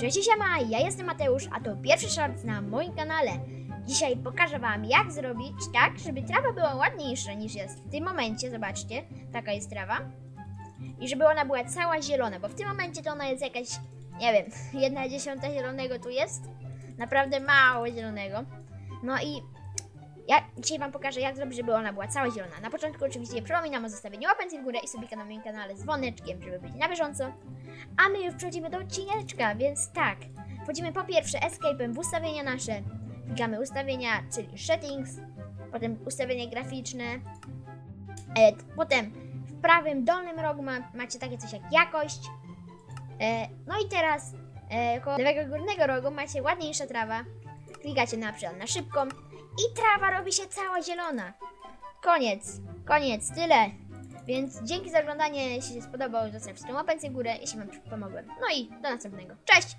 Cześć siema, ja jestem Mateusz, a to pierwszy short na moim kanale. Dzisiaj pokażę wam jak zrobić tak, żeby trawa była ładniejsza niż jest w tym momencie, zobaczcie, taka jest trawa. I żeby ona była cała zielona, bo w tym momencie to ona jest jakaś, nie wiem, jedna dziesiąta zielonego tu jest. Naprawdę mało zielonego. No i ja dzisiaj wam pokażę jak zrobić, żeby ona była cała zielona. Na początku oczywiście przypominam o zostawieniu łapenki w górę i subika na moim kanale z dzwoneczkiem, żeby być na bieżąco. A my już przechodzimy do odcineczka, więc tak. Wchodzimy po pierwsze escape'em w ustawienia nasze. Klikamy ustawienia, czyli settings, potem ustawienia graficzne. E, potem w prawym dolnym rogu ma, macie takie coś jak jakość. E, no i teraz e, koło lewego górnego rogu macie ładniejsza trawa. Klikacie na przykład na szybką i trawa robi się cała zielona. Koniec, koniec, tyle. Więc dzięki za oglądanie, jeśli się spodobał, zostawcie łapę w górę, jeśli wam pomogłem. No i do następnego. Cześć!